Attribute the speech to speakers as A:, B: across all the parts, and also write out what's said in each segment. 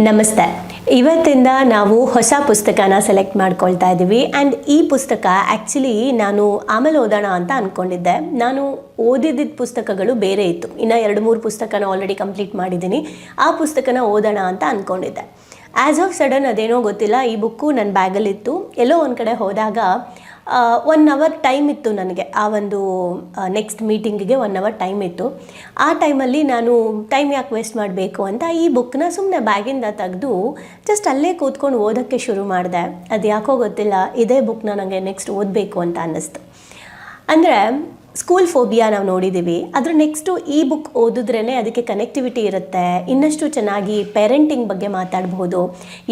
A: ನಮಸ್ತೆ. ಇವತ್ತಿಂದ ನಾವು ಹೊಸ ಪುಸ್ತಕನ ಸೆಲೆಕ್ಟ್ ಮಾಡ್ಕೊಳ್ತಾ ಇದ್ದೀವಿ. ಆ್ಯಂಡ್ ಈ ಪುಸ್ತಕ ಆ್ಯಕ್ಚುಲಿ ನಾನು ಆಮೇಲೆ ಓದೋಣ ಅಂತ ಅಂದ್ಕೊಂಡಿದ್ದೆ ನಾನು ಓದಿದ್ದ ಪುಸ್ತಕಗಳು ಬೇರೆ ಇತ್ತು. ಇನ್ನು ಎರಡು ಮೂರು ಪುಸ್ತಕನ ಆಲ್ರೆಡಿ ಕಂಪ್ಲೀಟ್ ಮಾಡಿದ್ದೀನಿ. ಆ ಪುಸ್ತಕನ ಓದೋಣ ಅಂತ ಅಂದ್ಕೊಂಡಿದ್ದೆ ಆ್ಯಸ್ ಆಫ್ ಸಡನ್ ಅದೇನೋ ಗೊತ್ತಿಲ್ಲ. ಈ ಬುಕ್ಕು ನನ್ನ ಬ್ಯಾಗಲ್ಲಿತ್ತು ಎಲ್ಲೋ ಒಂದು ಕಡೆ ಹೋದಾಗ ಒನ್ ಅವರ್ ಟೈಮ್ ಇತ್ತು ನನಗೆ ಆ ಒಂದು ನೆಕ್ಸ್ಟ್ ಮೀಟಿಂಗಿಗೆ ಒನ್ ಅವರ್ ಟೈಮ್ ಇತ್ತು. ಆ ಟೈಮಲ್ಲಿ ನಾನು ಟೈಮ್ ಯಾಕೆ ವೇಸ್ಟ್ ಮಾಡಬೇಕು ಅಂತ ಈ ಬುಕ್ನ ಸುಮ್ಮನೆ ಬ್ಯಾಗಿಂದ ತೆಗೆದು ಜಸ್ಟ್ ಅಲ್ಲೇ ಕೂತ್ಕೊಂಡು ಓದೋಕ್ಕೆ ಶುರು ಮಾಡಿದೆ. ಅದು ಯಾಕೋ ಗೊತ್ತಿಲ್ಲ, ಇದೇ ಬುಕ್ನ ನನಗೆ ನೆಕ್ಸ್ಟ್ ಓದಬೇಕು ಅಂತ ಅನ್ನಿಸ್ತು. ಅಂದರೆ ಸ್ಕೂಲ್ ಫೋಬಿಯಾ ನಾವು ನೋಡಿದ್ದೀವಿ ಅದ್ರ ನೆಕ್ಸ್ಟು ಈ ಬುಕ್ ಓದಿದ್ರೇ ಅದಕ್ಕೆ ಕನೆಕ್ಟಿವಿಟಿ ಇರುತ್ತೆ. ಇನ್ನಷ್ಟು ಚೆನ್ನಾಗಿ ಪೇರೆಂಟಿಂಗ್ ಬಗ್ಗೆ ಮಾತಾಡ್ಬೋದು.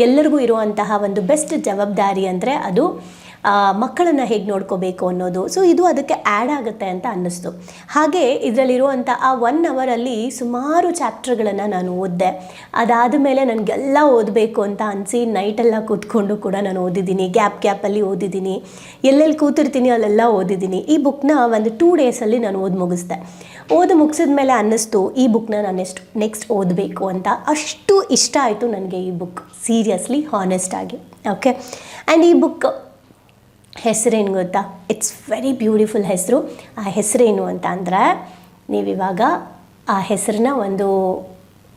A: ಎಲ್ಲರಿಗೂ ಇರುವಂತಹ ಒಂದು ಬೆಸ್ಟ್ ಜವಾಬ್ದಾರಿ ಅಂದರೆ ಅದು ಮಕ್ಕಳನ್ನು ಹೇಗೆ ನೋಡ್ಕೋಬೇಕು ಅನ್ನೋದು. ಸೊ ಇದು ಅದಕ್ಕೆ ಆ್ಯಡ್ ಆಗುತ್ತೆ ಅಂತ ಅನ್ನಿಸ್ತು. ಹಾಗೆ ಇದರಲ್ಲಿರುವಂಥ ಆ ಒನ್ ಅವರಲ್ಲಿ ಸುಮಾರು ಚಾಪ್ಟರ್ಗಳನ್ನು ನಾನು ಓದಿದೆ. ಅದಾದ ಮೇಲೆ ನನಗೆಲ್ಲ ಓದಬೇಕು ಅಂತ ಅನಿಸಿ ನೈಟೆಲ್ಲ ಕೂತ್ಕೊಂಡು ಕೂಡ ನಾನು ಓದಿದ್ದೀನಿ. ಗ್ಯಾಪ್ ಗ್ಯಾಪಲ್ಲಿ ಓದಿದ್ದೀನಿ. ಎಲ್ಲೆಲ್ಲಿ ಕೂತಿರ್ತೀನಿ ಅಲ್ಲೆಲ್ಲ ಓದಿದ್ದೀನಿ. ಈ ಬುಕ್ನ ಒಂದು ಟೂ ಡೇಸಲ್ಲಿ ನಾನು ಓದಿ ಮುಗಿಸ್ದೆ. ಓದಿ ಮುಗಿಸಿದ ಮೇಲೆ ಅನ್ನಿಸ್ತು, ಈ ಬುಕ್ನ ನಾನು ಎಷ್ಟು ನೆಕ್ಸ್ಟ್ ಓದಬೇಕು ಅಂತ. ಅಷ್ಟು ಇಷ್ಟ ಆಯಿತು ನನಗೆ ಈ ಬುಕ್ ಸೀರಿಯಸ್ಲಿ ಹಾನೆಸ್ಟ್ ಆಗಿ. ಓಕೆ ಆ್ಯಂಡ್ ಈ ಬುಕ್ ಹೆಸರೇನು ಗೊತ್ತಾ? ಇಟ್ಸ್ ವೆರಿ ಬ್ಯೂಟಿಫುಲ್ ಹೆಸರು. ಆ ಹೆಸರೇನು ಅಂತ ಅಂದರೆ, ನೀವಿವಾಗ ಆ ಹೆಸರನ್ನ ಒಂದು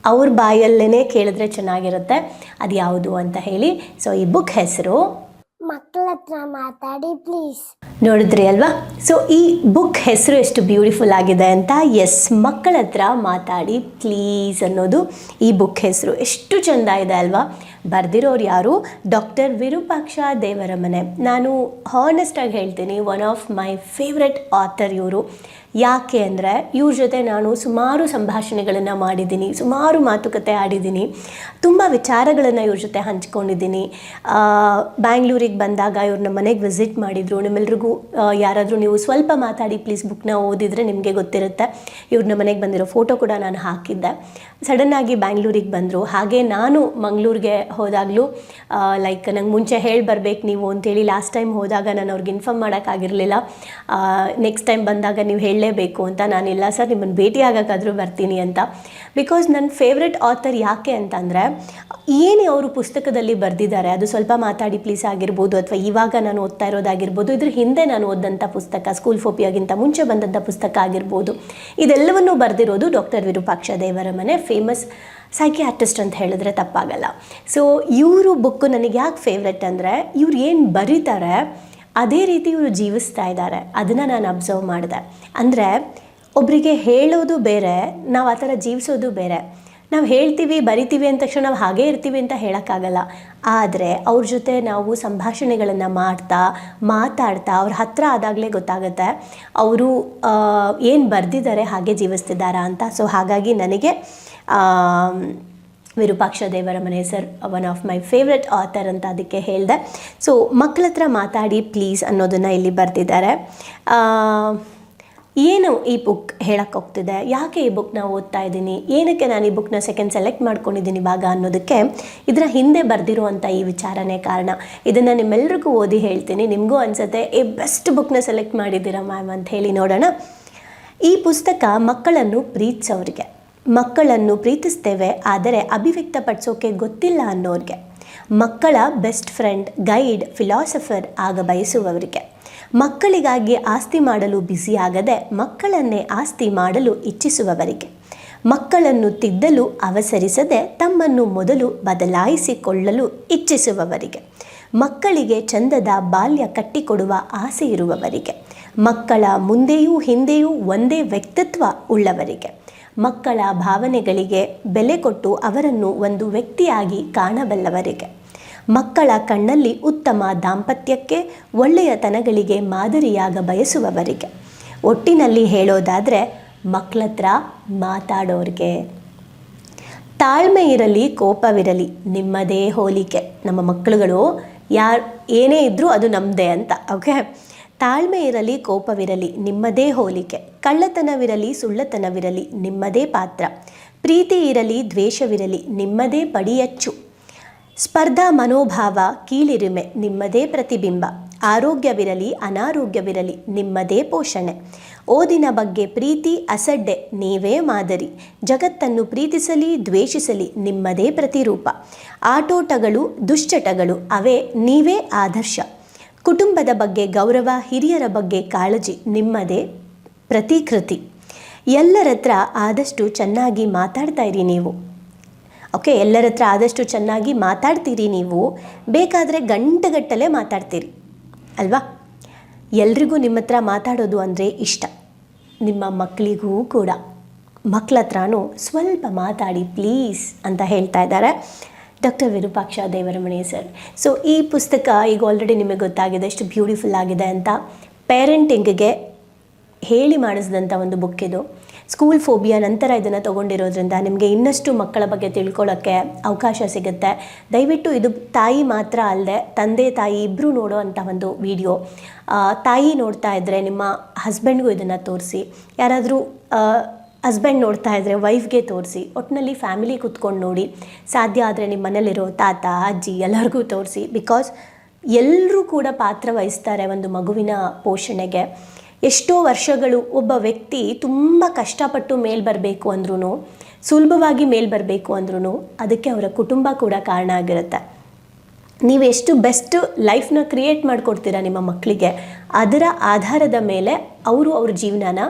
A: ಅವ್ರ ಬಾಯಲ್ಲೇ ಕೇಳಿದ್ರೆ ಚೆನ್ನಾಗಿರುತ್ತೆ. ಅದು ಯಾವುದು ಅಂತ ಹೇಳಿ. ಸೊ ಈ ಬುಕ್ ಹೆಸರು
B: ಮಕ್ಕಳ ಹತ್ರ ಮಾತಾಡಿ ಪ್ಲೀಸ್
A: ನೋಡಿದ್ರಿ ಅಲ್ವಾ? ಸೊ ಈ ಬುಕ್ ಹೆಸರು ಎಷ್ಟು ಬ್ಯೂಟಿಫುಲ್ ಆಗಿದೆ ಅಂತ? ಎಸ್ ಮಕ್ಕಳ ಹತ್ರ ಮಾತಾಡಿ ಪ್ಲೀಸ್ ಅನ್ನೋದು ಈ ಬುಕ್ ಹೆಸರು. ಎಷ್ಟು ಚೆಂದ ಇದೆ ಅಲ್ವಾ? ಬರೆದಿರೋರು ಯಾರು? ಡಾಕ್ಟರ್ ವಿರೂಪಾಕ್ಷ ದೇವರಮನೆ. ನಾನು ಹಾನೆಸ್ಟಾಗಿ ಹೇಳ್ತೀನಿ one of my favourite author ಇವರು. ಯಾಕೆ ಅಂದರೆ ಇವ್ರ ಜೊತೆ ನಾನು ಸುಮಾರು ಸಂಭಾಷಣೆಗಳನ್ನು ಮಾಡಿದ್ದೀನಿ, ಸುಮಾರು ಮಾತುಕತೆ ಆಡಿದ್ದೀನಿ, ತುಂಬ ವಿಚಾರಗಳನ್ನು ಇವ್ರ ಜೊತೆ ಹಂಚ್ಕೊಂಡಿದ್ದೀನಿ. ಬ್ಯಾಂಗ್ಳೂರಿಗೆ ಬಂದಾಗ ಇವ್ರನ್ನ ಮನೆಗೆ ವಿಸಿಟ್ ಮಾಡಿದರು. ನಿಮ್ಮೆಲ್ರಿಗೂ ಯಾರಾದರೂ ನೀವು ಸ್ವಲ್ಪ ಮಾತಾಡಿ ಪ್ಲೀಸ್ ಬುಕ್ನ ಓದಿದರೆ ನಿಮಗೆ ಗೊತ್ತಿರುತ್ತೆ. ಇವ್ರನ್ನ ಮನೆಗೆ ಬಂದಿರೋ ಫೋಟೋ ಕೂಡ ನಾನು ಹಾಕಿದ್ದೆ. ಸಡನ್ನಾಗಿ ಬ್ಯಾಂಗ್ಳೂರಿಗೆ ಬಂದರು. ಹಾಗೆ ನಾನು ಮಂಗಳೂರಿಗೆ ಹೋದಾಗಲೂ ಲೈಕ್ ನಂಗೆ ಮುಂಚೆ ಹೇಳಿ ಬರಬೇಕು ನೀವು ಅಂತೇಳಿ ಲಾಸ್ಟ್ ಟೈಮ್ ಹೋದಾಗ ನಾನು ಅವ್ರಿಗೆ ಇನ್ಫಾರ್ಮ್ ಮಾಡೋಕ್ಕಾಗಿರಲಿಲ್ಲ ನೆಕ್ಸ್ಟ್ ಟೈಮ್ ಬಂದಾಗ ನೀವು ಹೇಳಲೇಬೇಕು ಅಂತ ನಾನಿಲ್ಲ ಸರ್, ನಿಮ್ಮನ್ನು ಭೇಟಿ ಆಗೋಕ್ಕಾದ್ರೂ ಬರ್ತೀನಿ ಅಂತ. ಬಿಕಾಸ್ ನನ್ನ ಫೇವ್ರೆಟ್ ಆಥರ್ ಯಾಕೆ ಅಂತಂದರೆ, ಏನೇ ಅವರು ಪುಸ್ತಕದಲ್ಲಿ ಬರೆದಿದ್ದಾರೆ, ಅದು ಸ್ವಲ್ಪ ಮಾತಾಡಿ ಪ್ಲೀಸ್ ಆಗಿರ್ಬೋದು, ಅಥವಾ ಇವಾಗ ನಾನು ಓದ್ತಾ ಇರೋದಾಗಿರ್ಬೋದು, ಇದ್ರ ಹಿಂದೆ ನಾನು ಓದಂಥ ಪುಸ್ತಕ ಸ್ಕೂಲ್ ಫೋಪಿಯಾಗಿಂತ ಮುಂಚೆ ಬಂದಂಥ ಪುಸ್ತಕ ಆಗಿರ್ಬೋದು. ಇದೆಲ್ಲವನ್ನೂ ಬರೆದಿರೋದು ಡಾಕ್ಟರ್ ವಿರೂಪಾಕ್ಷ ದೇವರ ಮನೆ ಫೇಮಸ್ ಸೈಕಿಯಾಟ್ರಿಸ್ಟ್ ಅಂತ ಹೇಳಿದ್ರೆ ತಪ್ಪಾಗಲ್ಲ. ಸೊ ಇವರು ಬುಕ್ ನನಗೆ ಯಾಕೆ ಫೇವ್ರೆಟ್ ಅಂದರೆ, ಇವ್ರು ಏನು ಬರೀತಾರೆ ಅದೇ ರೀತಿ ಇವರು ಜೀವಿಸ್ತಾ ಇದ್ದಾರೆ. ಅದನ್ನು ನಾನು ಅಬ್ಸರ್ವ್ ಮಾಡಿದೆ. ಅಂದರೆ ಒಬ್ಬರಿಗೆ ಹೇಳೋದು ಬೇರೆ, ನಾವು ಆ ಥರ ಜೀವಿಸೋದು ಬೇರೆ. ನಾವು ಹೇಳ್ತೀವಿ, ಬರಿತೀವಿ ಅಂದ ತಕ್ಷಣ ನಾವು ಹಾಗೇ ಇರ್ತೀವಿ ಅಂತ ಹೇಳೋಕ್ಕಾಗಲ್ಲ. ಆದರೆ ಅವ್ರ ಜೊತೆ ನಾವು ಸಂಭಾಷಣೆಗಳನ್ನು ಮಾಡ್ತಾ, ಮಾತಾಡ್ತಾ ಅವ್ರ ಹತ್ರ ಆದಾಗಲೇ ಗೊತ್ತಾಗುತ್ತೆ, ಅವರು ಏನು ಬರೆದಿದ್ದಾರೆ ಹಾಗೆ ಜೀವಿಸ್ತಿದ್ದಾರಾ ಅಂತ. ಸೊ ಹಾಗಾಗಿ ನನಗೆ Virupaksha Devaramane sir one of my favourite author ಅಂತ ಅದಕ್ಕೆ ಹೇಳಿದೆ. ಸೊ ಮಕ್ಕಳ ಹತ್ರ ಮಾತಾಡಿ ಪ್ಲೀಸ್ ಅನ್ನೋದನ್ನು ಇಲ್ಲಿ ಬರೆದಿದ್ದಾರೆ. ಏನು ಈ ಬುಕ್ ಹೇಳಕ್ಕೆ ಹೋಗ್ತಿದೆ? ಯಾಕೆ ಈ ಬುಕ್ನ ಓದ್ತಾ ಇದ್ದೀನಿ? ಏನಕ್ಕೆ ನಾನು ಈ ಬುಕ್ನ ಸೆಕೆಂಡ್ ಸೆಲೆಕ್ಟ್ ಮಾಡ್ಕೊಂಡಿದ್ದೀನಿ ಇವಾಗ ಅನ್ನೋದಕ್ಕೆ ಇದರ ಹಿಂದೆ ಬರೆದಿರುವಂಥ ಈ ವಿಚಾರನೇ ಕಾರಣ. ಇದನ್ನು ನಿಮ್ಮೆಲ್ರಿಗೂ ಓದಿ ಹೇಳ್ತೀನಿ. ನಿಮಗೂ ಅನಿಸುತ್ತೆ, ಏ ಬೆಸ್ಟ್ ಬುಕ್ನ ಸೆಲೆಕ್ಟ್ ಮಾಡಿದ್ದೀರಾ ಮ್ಯಾಮ್ ಅಂತ ಹೇಳಿ ನೋಡೋಣ. ಈ ಪುಸ್ತಕ ಮಕ್ಕಳನ್ನು ಪ್ರೀತಿಸೋರಿಗೆ. ಮಕ್ಕಳನ್ನು ಪ್ರೀತಿಸ್ತೇವೆ, ಆದರೆ ಅಭಿವ್ಯಕ್ತಪಡಿಸೋಕೆ ಗೊತ್ತಿಲ್ಲ ಅನ್ನೋರಿಗೆ. ಮಕ್ಕಳ ಬೆಸ್ಟ್ ಫ್ರೆಂಡ್, ಗೈಡ್, ಫಿಲಾಸಫರ್ ಆಗ ಬಯಸುವವರಿಗೆ. ಮಕ್ಕಳಿಗಾಗಿ ಆಸ್ತಿ ಮಾಡಲು ಬ್ಯುಸಿಯಾಗದೆ ಮಕ್ಕಳನ್ನೇ ಆಸ್ತಿ ಮಾಡಲು ಇಚ್ಛಿಸುವವರಿಗೆ. ಮಕ್ಕಳನ್ನು ತಿದ್ದಲು ಅವಸರಿಸದೆ ತಮ್ಮನ್ನು ಮೊದಲು ಬದಲಾಯಿಸಿಕೊಳ್ಳಲು ಇಚ್ಛಿಸುವವರಿಗೆ. ಮಕ್ಕಳಿಗೆ ಚಂದದ ಬಾಲ್ಯ ಕಟ್ಟಿಕೊಡುವ ಆಸೆ ಇರುವವರಿಗೆ. ಮಕ್ಕಳ ಮುಂದೆಯೂ ಹಿಂದೆಯೂ ಒಂದೇ ವ್ಯಕ್ತಿತ್ವ ಉಳ್ಳವರಿಗೆ. ಮಕ್ಕಳ ಭಾವನೆಗಳಿಗೆ ಬೆಲೆ ಕೊಟ್ಟು ಅವರನ್ನು ಒಂದು ವ್ಯಕ್ತಿಯಾಗಿ ಕಾಣಬಲ್ಲವರಿಗೆ. ಮಕ್ಕಳ ಕಣ್ಣಲ್ಲಿ ಉತ್ತಮ ದಾಂಪತ್ಯಕ್ಕೆ ಒಳ್ಳೆಯತನಗಳಿಗೆ ಮಾದರಿಯಾಗ ಬಯಸುವವರಿಗೆ. ಒಟ್ಟಿನಲ್ಲಿ ಹೇಳೋದಾದರೆ ಮಕ್ಕಳತ್ರ ಮಾತಾಡೋರಿಗೆ. ತಾಳ್ಮೆ ಇರಲಿ, ಕೋಪವಿರಲಿ, ನಿಮ್ಮದೇ ಹೋಲಿಕೆ. ನಮ್ಮ ಮಕ್ಕಳುಗಳು ಯಾರು ಏನೇ ಇದ್ದರೂ ಅದು ನಮ್ಮದೇ ಅಂತ ಓಕೆ ತಾಳ್ಮೆ ಇರಲಿ, ಕೋಪವಿರಲಿ, ನಿಮ್ಮದೇ ಹೋಲಿಕೆ. ಕಳ್ಳತನವಿರಲಿ, ಸುಳ್ಳತನವಿರಲಿ, ನಿಮ್ಮದೇ ಪಾತ್ರ. ಪ್ರೀತಿ ಇರಲಿ, ದ್ವೇಷವಿರಲಿ, ನಿಮ್ಮದೇ ಪಡಿಯಚ್ಚು. ಸ್ಪರ್ಧಾ ಮನೋಭಾವ, ಕೀಳಿರಿಮೆ, ನಿಮ್ಮದೇ ಪ್ರತಿಬಿಂಬ. ಆರೋಗ್ಯವಿರಲಿ, ಅನಾರೋಗ್ಯವಿರಲಿ, ನಿಮ್ಮದೇ ಪೋಷಣೆ. ಓದಿನ ಬಗ್ಗೆ ಪ್ರೀತಿ, ಅಸಡ್ಡೆ, ನೀವೇ ಮಾದರಿ. ಜಗತ್ತನ್ನು ಪ್ರೀತಿಸಲಿ, ದ್ವೇಷಿಸಲಿ, ನಿಮ್ಮದೇ ಪ್ರತಿರೂಪ. ಆಟೋಟಗಳು, ದುಶ್ಚಟಗಳು, ಅವೇ ನೀವೇ ಆದರ್ಶ. ಕುಟುಂಬದ ಬಗ್ಗೆ, ಗೌರವ, ಹಿರಿಯರ ಬಗ್ಗೆ ಕಾಳಜಿ, ನಿಮ್ಮದೇ ಪ್ರತಿಕೃತಿ. ಎಲ್ಲರ ಹತ್ರ ಆದಷ್ಟು ಚೆನ್ನಾಗಿ ಮಾತಾಡ್ತಾ ಇರಿ ನೀವು. ಓಕೆ, ಎಲ್ಲರ ಹತ್ರ ಆದಷ್ಟು ಚೆನ್ನಾಗಿ ಮಾತಾಡ್ತೀರಿ ನೀವು, ಬೇಕಾದರೆ ಗಂಟೆಗಟ್ಟಲೆ ಮಾತಾಡ್ತೀರಿ. ಅಲ್ವಾ? ಎಲ್ರಿಗೂ ನಿಮ್ಮ ಹತ್ರ ಮಾತಾಡೋದು ಅಂದರೆ ಇಷ್ಟ. ನಿಮ್ಮ ಮಕ್ಕಳಿಗೂ ಕೂಡ. ಮಕ್ಕಳ ಹತ್ರನೂ ಸ್ವಲ್ಪ ಮಾತಾಡಿ ಪ್ಲೀಸ್ ಅಂತ ಹೇಳ್ತಾ ಇದ್ದಾರೆ. Doctor Virupaksha Devaramani sir so ಈ ಪುಸ್ತಕ ಈಗ ಆಲ್ರೆಡಿ ನಿಮಗೆ ಗೊತ್ತಾಗಿದೆ, ಎಷ್ಟು ಬ್ಯೂಟಿಫುಲ್ ಆಗಿದೆ ಅಂತ. ಪೇರೆಂಟಿಂಗ್ಗೆ ಹೇಳಿ ಮಾಡಿಸಿದಂಥ ಒಂದು ಬುಕ್ ಇದು. ಸ್ಕೂಲ್ ಫೋಬಿಯಾ ನಂತರ ಇದನ್ನು ತೊಗೊಂಡಿರೋದ್ರಿಂದ ನಿಮಗೆ ಇನ್ನಷ್ಟು ಮಕ್ಕಳ ಬಗ್ಗೆ ತಿಳ್ಕೊಳ್ಳೋಕ್ಕೆ ಅವಕಾಶ ಸಿಗುತ್ತೆ. ದಯವಿಟ್ಟು ಇದು ತಾಯಿ ಮಾತ್ರ ಅಲ್ಲದೆ, ತಂದೆ ತಾಯಿ ಇಬ್ಬರು ನೋಡೋ ಅಂಥ ಒಂದು ವಿಡಿಯೋ ತಾಯಿ ನೋಡ್ತಾ ಇದ್ದರೆ ನಿಮ್ಮ ಹಸ್ಬೆಂಡ್ಗೂ ಇದನ್ನು ತೋರಿಸಿ. ಯಾರಾದರೂ ಹಸ್ಬೆಂಡ್ ನೋಡ್ತಾ ಇದ್ದರೆ ವೈಫ್ಗೆ ತೋರಿಸಿ ಒಟ್ಟಿನಲ್ಲಿ ಫ್ಯಾಮಿಲಿ ಕುತ್ಕೊಂಡು ನೋಡಿ, ಸಾಧ್ಯ ಆದರೆ ನಿಮ್ಮ ಮನೇಲಿರೋ ತಾತ, ಅಜ್ಜಿ ಎಲ್ಲರಿಗೂ ತೋರಿಸಿ ಬಿಕಾಸ್ ಎಲ್ಲರೂ ಕೂಡ ಪಾತ್ರ ವಹಿಸ್ತಾರೆ ಒಂದು ಮಗುವಿನ ಪೋಷಣೆಗೆ. ಎಷ್ಟೋ ವರ್ಷಗಳು ಒಬ್ಬ ವ್ಯಕ್ತಿ ತುಂಬ ಕಷ್ಟಪಟ್ಟು ಮೇಲ್ ಬರಬೇಕು ಅಂದ್ರೂ ಸುಲಭವಾಗಿ ಮೇಲ್ ಬರಬೇಕು ಅಂದ್ರೂ ಅದಕ್ಕೆ ಅವರ ಕುಟುಂಬ ಕೂಡ ಕಾರಣ ಆಗಿರುತ್ತೆ. ನೀವು ಎಷ್ಟು ಬೆಸ್ಟ್ ಲೈಫ್ನ ಕ್ರಿಯೇಟ್ ಮಾಡಿಕೊಡ್ತೀರಾ ನಿಮ್ಮ ಮಕ್ಕಳಿಗೆ ಅದರ ಆಧಾರದ ಮೇಲೆ ಅವರು ಅವ್ರ ಜೀವನನ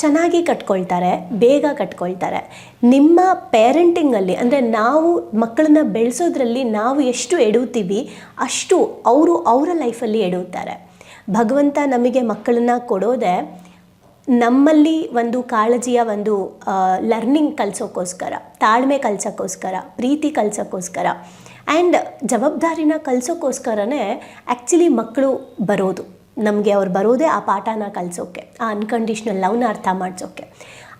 A: ಚೆನ್ನಾಗಿ ಕಟ್ಕೊಳ್ತಾರೆ, ಬೇಗ ಕಟ್ಕೊಳ್ತಾರೆ. ನಿಮ್ಮ ಪೇರೆಂಟಿಂಗಲ್ಲಿ ಅಂದರೆ ನಾವು ಮಕ್ಕಳನ್ನ ಬೆಳೆಸೋದ್ರಲ್ಲಿ ನಾವು ಎಷ್ಟು ಎಡುತ್ತೀವಿ ಅಷ್ಟು ಅವರು ಅವರ ಲೈಫಲ್ಲಿ ಎಡುತ್ತಾರೆ ಭಗವಂತ ನಮಗೆ ಮಕ್ಕಳನ್ನ ಕೊಡೋದೆ ನಮ್ಮಲ್ಲಿ ಒಂದು ಕಾಳಜಿಯ ಒಂದು ಲರ್ನಿಂಗ್ ಕಲಿಸೋಕ್ಕೋಸ್ಕರ ತಾಳ್ಮೆ ಕಲಿಸೋಕ್ಕೋಸ್ಕರ ಪ್ರೀತಿ ಕಲಿಸೋಕ್ಕೋಸ್ಕರ ಆ್ಯಂಡ್ ಜವಾಬ್ದಾರಿನ ಕಲಿಸೋಕ್ಕೋಸ್ಕರನೇ ಆ್ಯಕ್ಚುಲಿ ಮಕ್ಕಳು ಬರೋದು. ನಮಗೆ ಅವ್ರು ಬರೋದೇ ಆ ಪಾಠನ ಕಲಿಸೋಕ್ಕೆ ಆ ಅನ್ಕಂಡೀಷ್ನಲ್ ಲವ್ನ ಅರ್ಥ ಮಾಡಿಸೋಕ್ಕೆ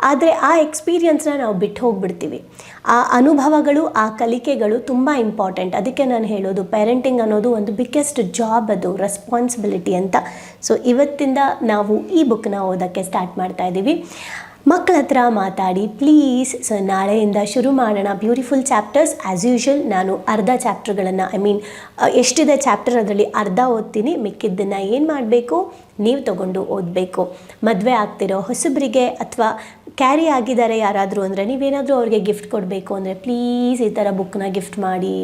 A: ಆದರೆ ಆ ಎಕ್ಸ್ಪೀರಿಯನ್ಸ್ನ ನಾವು ಬಿಟ್ಟು ಹೋಗ್ಬಿಡ್ತೀವಿ. ಆ ಅನುಭವಗಳು, ಆ ಕಲಿಕೆಗಳು ತುಂಬ ಇಂಪಾರ್ಟೆಂಟ್ ಅದಕ್ಕೆ ನಾನು ಹೇಳೋದು ಪೇರೆಂಟಿಂಗ್ ಅನ್ನೋದು ಒಂದು ಬಿಗ್ಗೆಸ್ಟ್ ಜಾಬ್ ಅದು ರೆಸ್ಪಾನ್ಸಿಬಿಲಿಟಿ ಅಂತ. ಸೊ ಇವತ್ತಿಂದ ನಾವು ಈ ಬುಕ್ನ ಓದೋಕ್ಕೆ ಸ್ಟಾರ್ಟ್ ಮಾಡ್ತಾ ಇದ್ದೀವಿ ಮಕ್ಕಳ ಹತ್ರ ಮಾತಾಡಿ, ಪ್ಲೀಸ್ ಸೊ ನಾಳೆಯಿಂದ ಶುರು ಮಾಡೋಣ ಬ್ಯೂಟಿಫುಲ್ ಚಾಪ್ಟರ್ಸ್. ಆ್ಯಸ್ ಯೂಶುವಲ್ ನಾನು ಅರ್ಧ ಚಾಪ್ಟರ್ಗಳನ್ನು ಐ ಮೀನ್ ಎಷ್ಟಿದೆ ಚಾಪ್ಟರ್ ಅದರಲ್ಲಿ ಅರ್ಧ ಓದ್ತೀನಿ, ಮಿಕ್ಕಿದ್ದನ್ನು ಏನು ಮಾಡಬೇಕು? ನೀವು ತಗೊಂಡು ಓದಬೇಕು. ಮದುವೆ ಆಗ್ತಿರೋ ಹೊಸಬರಿಗೆ ಅಥವಾ ಕ್ಯಾರಿ ಆಗಿದ್ದಾರೆ ಯಾರಾದರೂ ಅಂದರೆ ನೀವೇನಾದರೂ ಅವ್ರಿಗೆ ಗಿಫ್ಟ್ ಕೊಡಬೇಕು ಅಂದರೆ ಪ್ಲೀಸ್ ಈ ಥರ ಬುಕ್ನ ಗಿಫ್ಟ್ ಮಾಡಿ.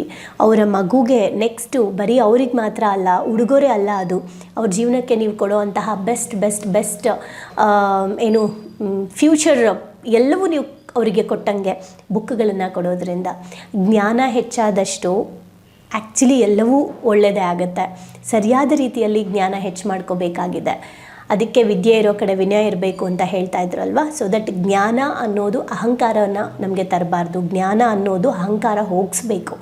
A: ಅವರ ಮಗುಗೆ ನೆಕ್ಸ್ಟು ಬರೀ ಅವ್ರಿಗೆ ಮಾತ್ರ ಅಲ್ಲ, ಉಡುಗೊರೆ ಅಲ್ಲ ಅದು. ಅವ್ರ ಜೀವನಕ್ಕೆ ನೀವು ಕೊಡೋವಂತಹ ಬೆಸ್ಟ್ ಬೆಸ್ಟ್ ಬೆಸ್ಟ್ ಏನು ಫ್ಯೂಚರ್ ಎಲ್ಲವೂ ನೀವು ಅವರಿಗೆ ಕೊಟ್ಟಂಗೆ ಬುಕ್ಗಳನ್ನು ಕೊಡೋದ್ರಿಂದ ಜ್ಞಾನ ಹೆಚ್ಚಾದಷ್ಟು ಆ್ಯಕ್ಚುಲಿ ಎಲ್ಲವೂ ಒಳ್ಳೆಯದೇ ಆಗುತ್ತೆ. ಸರಿಯಾದ ರೀತಿಯಲ್ಲಿ ಜ್ಞಾನ ಹೆಚ್ಚು ಮಾಡ್ಕೋಬೇಕಾಗಿದೆ. ಅದಕ್ಕೆ ವಿದ್ಯೆ ಇರೋ ಕಡೆ ವಿನಯ ಇರಬೇಕು ಅಂತ ಹೇಳ್ತಾ ಇದ್ರಲ್ವಾ? ಸೊ ದಟ್ ಜ್ಞಾನ ಅನ್ನೋದು ಅಹಂಕಾರನ ನಮಗೆ ತರಬಾರ್ದು. ಜ್ಞಾನ ಅನ್ನೋದು ಅಹಂಕಾರ ಹೋಗಿಸ್ಬೇಕು.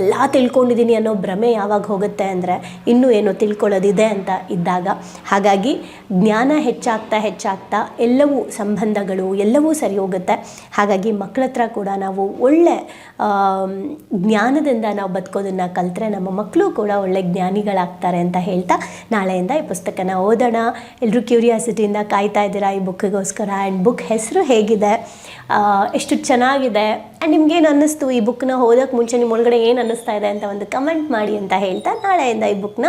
A: ಎಲ್ಲ ತಿಳ್ಕೊಂಡಿದ್ದೀನಿ ಅನ್ನೋ ಭ್ರಮೆ ಯಾವಾಗ ಹೋಗುತ್ತೆ ಅಂದರೆ ಇನ್ನೂ ಏನೋ ತಿಳ್ಕೊಳ್ಳೋದಿದೆ ಅಂತ ಇದ್ದಾಗ. ಹಾಗಾಗಿ ಜ್ಞಾನ ಹೆಚ್ಚಾಗ್ತಾ ಹೆಚ್ಚಾಗ್ತಾ ಎಲ್ಲವೂ ಸಂಬಂಧಗಳು ಎಲ್ಲವೂ ಸರಿ ಹೋಗುತ್ತೆ. ಹಾಗಾಗಿ ಮಕ್ಕಳ ಹತ್ರ ಕೂಡ ನಾವು ಒಳ್ಳೆ ಜ್ಞಾನದಿಂದ ನಾವು ಬದುಕೋದನ್ನು ಕಲಿತ್ರೆ ನಮ್ಮ ಮಕ್ಕಳು ಕೂಡ ಒಳ್ಳೆ ಜ್ಞಾನಿಗಳಾಗ್ತಾರೆ ಅಂತ ಹೇಳ್ತಾ ನಾಳೆಯಿಂದ ಈ ಪುಸ್ತಕನ ಓದೋಣ. ಎಲ್ಲರೂ ಕ್ಯೂರಿಯಾಸಿಟಿಯಿಂದ ಕಾಯ್ತಾ ಇದ್ದೀರಾ ಈ ಬುಕ್ಕಿಗೋಸ್ಕರ? ಆ್ಯಂಡ್ ಬುಕ್ ಹೆಸರು ಹೇಗಿದೆ? ಎಷ್ಟು ಚೆನ್ನಾಗಿದೆ? ಆ್ಯಂಡ್ ನಿಮ್ಗೇನು ಅನ್ನಿಸ್ತು? ಈ ಬುಕ್ನ ಓದೋಕ್ಕೆ ಮುಂಚೆ ನಿಮ್ಮ ಒಳಗಡೆ ಏನು ಅನ್ನಿಸ್ತಾ ಇದೆ ಅಂತ ಒಂದು ಕಮೆಂಟ್ ಮಾಡಿ ಅಂತ ಹೇಳ್ತಾ ನಾಳೆಯಿಂದ ಈ ಬುಕ್ನ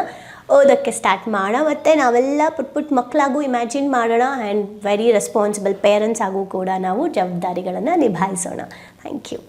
A: ಓದೋಕ್ಕೆ ಸ್ಟಾರ್ಟ್ ಮಾಡೋಣ. ಮತ್ತು ನಾವೆಲ್ಲ ಪುಟ್ ಪುಟ್ ಮಕ್ಕಳಾಗೂ ಇಮ್ಯಾಜಿನ್ ಮಾಡೋಣ. ಆ್ಯಂಡ್ ವೆರಿ ರೆಸ್ಪಾನ್ಸಿಬಲ್ ಪೇರೆಂಟ್ಸ್ ಆಗೂ ಕೂಡ ನಾವು ಜವಾಬ್ದಾರಿಗಳನ್ನು ನಿಭಾಯಿಸೋಣ. Thank you